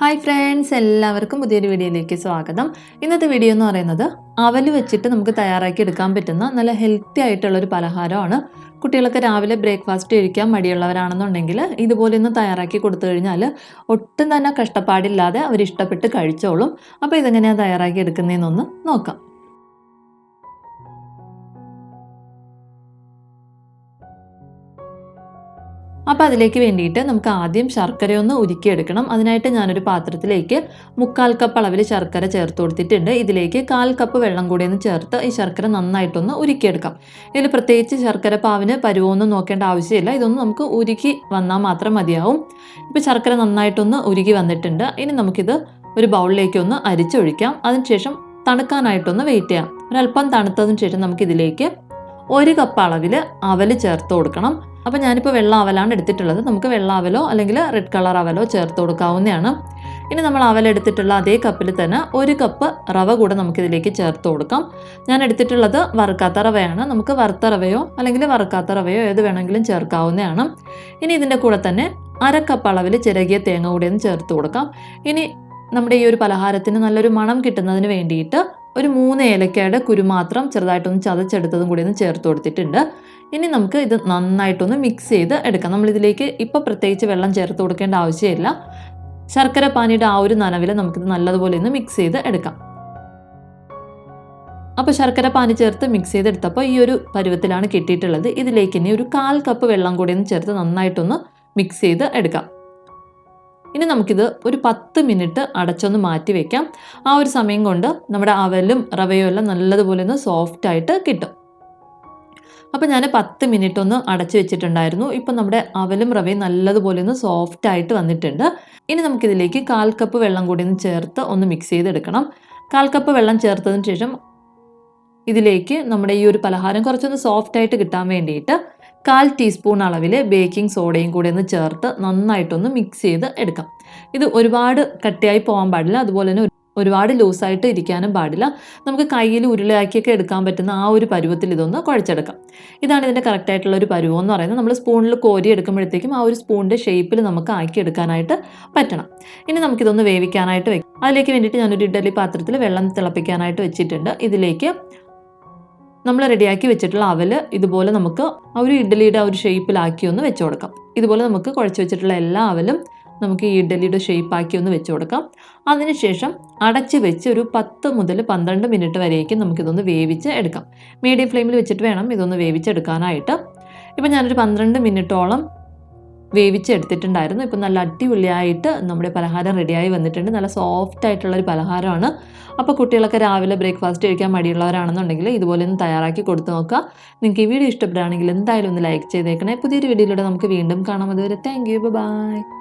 Hi friends എല്ലാവർക്കും പുതിയൊരു വീഡിയോയിലേക്ക് സ്വാഗതം. ഇന്നത്തെ വീഡിയോ എന്ന് പറയുന്നത് അവൽ വെച്ചിട്ട് നമുക്ക് തയ്യാറാക്കി എടുക്കാൻ പറ്റുന്ന നല്ല ഹെൽത്തി ആയിട്ടുള്ള ഒരു പലഹാരമാണ്. കുട്ടികളൊക്കെ രാവിലെ ബ്രേക്ക്ഫാസ്റ്റ് കഴിക്കാൻ മടിയുള്ളവരാണെന്നുണ്ടെങ്കിൽ ഇതുപോലെ ഒന്ന് തയ്യാറാക്കി കൊടുത്തു കഴിഞ്ഞാൽ ഒട്ടും തന്നെ കഷ്ടപ്പാടില്ലാതെ അവർ ഇഷ്ടപ്പെട്ട് കഴിച്ചോളും. അപ്പോൾ ഇതെങ്ങനെയാണ് തയ്യാറാക്കി എടുക്കുന്നതെന്നൊന്ന് നോക്കാം. അപ്പോൾ അതിലേക്ക് വേണ്ടിയിട്ട് നമുക്ക് ആദ്യം ശർക്കരയൊന്ന് ഉരുക്കിയെടുക്കണം. അതിനായിട്ട് ഞാനൊരു പാത്രത്തിലേക്ക് മുക്കാൽ കപ്പ് അളവിൽ ശർക്കര ചേർത്ത് കൊടുത്തിട്ടുണ്ട്. ഇതിലേക്ക് കാൽ കപ്പ് വെള്ളം കൂടി ഒന്ന് ചേർത്ത് ഈ ശർക്കര നന്നായിട്ടൊന്ന് ഉരുക്കിയെടുക്കാം. ഇതിൽ പ്രത്യേകിച്ച് ശർക്കര പാവിന് പരുവൊന്നും നോക്കേണ്ട ആവശ്യമില്ല. ഇതൊന്നും നമുക്ക് ഉരുക്കി വന്നാൽ മാത്രം മതിയാവും. ഇപ്പോൾ ശർക്കര നന്നായിട്ടൊന്ന് ഉരുകി വന്നിട്ടുണ്ട്. ഇനി നമുക്കിത് ഒരു ബൗളിലേക്ക് ഒന്ന് അരിച്ചൊഴിക്കാം. അതിനുശേഷം തണുക്കാനായിട്ടൊന്ന് വെയിറ്റ് ചെയ്യാം. ഒരല്പം തണുത്തതിന് ശേഷം നമുക്കിതിലേക്ക് ഒരു കപ്പ് അളവിൽ അവൽ ചേർത്ത് കൊടുക്കണം. അപ്പോൾ ഞാനിപ്പോൾ വെള്ള അവലാണ് എടുത്തിട്ടുള്ളത്. നമുക്ക് വെള്ള അവലോ അല്ലെങ്കിൽ റെഡ് കളർ അവലോ ചേർത്ത് കൊടുക്കാവുന്നതാണ്. ഇനി നമ്മൾ അവൽ എടുത്തിട്ടുള്ള അതേ കപ്പിൽ തന്നെ ഒരു കപ്പ് റവ കൂടെ നമുക്കിതിലേക്ക് ചേർത്ത് കൊടുക്കാം. ഞാൻ എടുത്തിട്ടുള്ളത് വറുക്കാത്ത റവയാണ്. നമുക്ക് വറുത്ത റവയോ അല്ലെങ്കിൽ വറുക്കാത്ത റവയോ ഏത് വേണമെങ്കിലും ചേർക്കാവുന്നതാണ്. ഇനി ഇതിന്റെ കൂടെ തന്നെ അര കപ്പ് അളവിൽ ചിരകിയ തേങ്ങ കൂടെ ഒന്ന് ചേർത്ത് കൊടുക്കാം. ഇനി നമ്മുടെ ഈ ഒരു പലഹാരത്തിന് നല്ലൊരു മണം കിട്ടുന്നതിന് വേണ്ടിയിട്ട് ഒരു മൂന്ന് ഏലക്കയുടെ കുരു മാത്രം ചെറുതായിട്ടൊന്ന് ചതച്ചെടുത്തതും കൂടി ഒന്ന് ചേർത്ത് കൊടുത്തിട്ടുണ്ട്. ഇനി നമുക്ക് ഇത് നന്നായിട്ടൊന്ന് മിക്സ് ചെയ്ത് എടുക്കാം. നമ്മളിതിലേക്ക് ഇപ്പോൾ പ്രത്യേകിച്ച് വെള്ളം ചേർത്ത് കൊടുക്കേണ്ട ആവശ്യമില്ല. ശർക്കര പാനിയുടെ ആ ഒരു നനവിൽ നമുക്കിത് നല്ലതുപോലെ ഒന്ന് മിക്സ് ചെയ്ത് എടുക്കാം. അപ്പോൾ ശർക്കര പാനി ചേർത്ത് മിക്സ് ചെയ്തെടുത്തപ്പോൾ ഈ ഒരു പരുവത്തിലാണ് കിട്ടിയിട്ടുള്ളത്. ഇതിലേക്ക് ഇനി ഒരു കാൽ കപ്പ് വെള്ളം കൂടി ഒന്ന് ചേർത്ത് നന്നായിട്ടൊന്ന് മിക്സ് ചെയ്ത് എടുക്കാം. ഇനി നമുക്കിത് ഒരു പത്ത് മിനിറ്റ് അടച്ചൊന്ന് മാറ്റി വെക്കാം. ആ ഒരു സമയം കൊണ്ട് നമ്മുടെ അവലും റവയും എല്ലാം നല്ലതുപോലെ ഒന്ന് സോഫ്റ്റ് ആയിട്ട് കിട്ടും. അപ്പോൾ ഞാൻ പത്ത് മിനിറ്റ് ഒന്ന് അടച്ചു വെച്ചിട്ടുണ്ടായിരുന്നു. ഇപ്പം നമ്മുടെ അവലും റവയും നല്ലതുപോലെ ഒന്ന് സോഫ്റ്റ് ആയിട്ട് വന്നിട്ടുണ്ട്. ഇനി നമുക്കിതിലേക്ക് കാൽ കപ്പ് വെള്ളം കൂടി ഒന്ന് ചേർത്ത് ഒന്ന് മിക്സ് ചെയ്തെടുക്കണം. കാൽ കപ്പ് വെള്ളം ചേർത്തതിന് ശേഷം ഇതിലേക്ക് നമ്മുടെ ഈ ഒരു പലഹാരം കുറച്ചൊന്ന് സോഫ്റ്റ് ആയിട്ട് കിട്ടാൻ വേണ്ടിയിട്ട് കാൽ ടീസ്പൂൺ അളവിൽ ബേക്കിംഗ് സോഡയും കൂടി ഒന്ന് ചേർത്ത് നന്നായിട്ടൊന്ന് മിക്സ് ചെയ്ത് എടുക്കാം. ഇത് ഒരുപാട് കട്ടിയായി പോകാൻ പാടില്ല അതുപോലെ തന്നെ ഒരുപാട് ലൂസായിട്ട് ഇരിക്കാനും പാടില്ല. നമുക്ക് കയ്യിൽ ഉരുളയാക്കിയൊക്കെ എടുക്കാൻ പറ്റുന്ന ആ ഒരു പരുവത്തിൽ ഇതൊന്ന് കുഴച്ചെടുക്കാം. ഇതാണ് ഇതിന്റെ കറക്റ്റായിട്ടുള്ള ഒരു പരുവം എന്ന് പറയുന്നത്. നമ്മൾ സ്പൂണിൽ കോരി എടുക്കുമ്പോഴത്തേക്കും ആ ഒരു സ്പൂണിന്റെ ഷേപ്പിൽ നമുക്ക് ആക്കി എടുക്കാനായിട്ട് പറ്റണം. ഇനി നമുക്കിതൊന്ന് വേവിക്കാനായിട്ട് വെക്കാം. അതിലേക്ക് വേണ്ടിയിട്ട് ഞാനൊരു ഇഡലി പാത്രത്തിൽ വെള്ളം തിളപ്പിക്കാനായിട്ട് വെച്ചിട്ടുണ്ട്. ഇതിലേക്ക് നമ്മൾ റെഡിയാക്കി വെച്ചിട്ടുള്ള അവൽ ഇതുപോലെ നമുക്ക് ആ ഒരു ഇഡ്ഡലിയുടെ ആ ഒരു ഷേപ്പിലാക്കി ഒന്ന് വെച്ച് കൊടുക്കാം. ഇതുപോലെ നമുക്ക് കുഴച്ച് വെച്ചിട്ടുള്ള എല്ലാ അവലും നമുക്ക് ഈ ഇഡ്ഡലിയുടെ ഷേപ്പാക്കി ഒന്ന് വെച്ച് കൊടുക്കാം. അതിനുശേഷം അടച്ച് വെച്ച് ഒരു പത്ത് മുതൽ പന്ത്രണ്ട് മിനിറ്റ് വരേക്കും നമുക്കിതൊന്ന് വേവിച്ച് എടുക്കാം. മീഡിയം ഫ്ലെയിമിൽ വെച്ചിട്ട് വേണം ഇതൊന്ന് വേവിച്ചെടുക്കാനായിട്ട്. ഇപ്പം ഞാനൊരു പന്ത്രണ്ട് മിനിറ്റോളം വേവിച്ചെടുത്തിട്ടുണ്ടായിരുന്നു. ഇപ്പം നല്ല അടിപൊളിയായിട്ട് നമ്മുടെ പലഹാരം റെഡിയായി വന്നിട്ടുണ്ട്. നല്ല സോഫ്റ്റ് ആയിട്ടുള്ള ഒരു പലഹാരമാണ്. അപ്പോൾ കുട്ടികളൊക്കെ രാവിലെ ബ്രേക്ക്ഫാസ്റ്റ് കഴിക്കാൻ മടിയുള്ളവരാണെന്നുണ്ടെങ്കിൽ ഇതുപോലെ ഒന്ന് തയ്യാറാക്കി കൊടുത്തു നോക്കുക. നിങ്ങൾക്ക് ഈ വീഡിയോ ഇഷ്ടപ്പെടുകയാണെങ്കിൽ എന്തായാലും ഒന്ന് ലൈക്ക് ചെയ്തേക്കണേ. പുതിയൊരു വീഡിയോയിലൂടെ നമുക്ക് വീണ്ടും കാണാം. അതുവരെ താങ്ക് യു ബൈ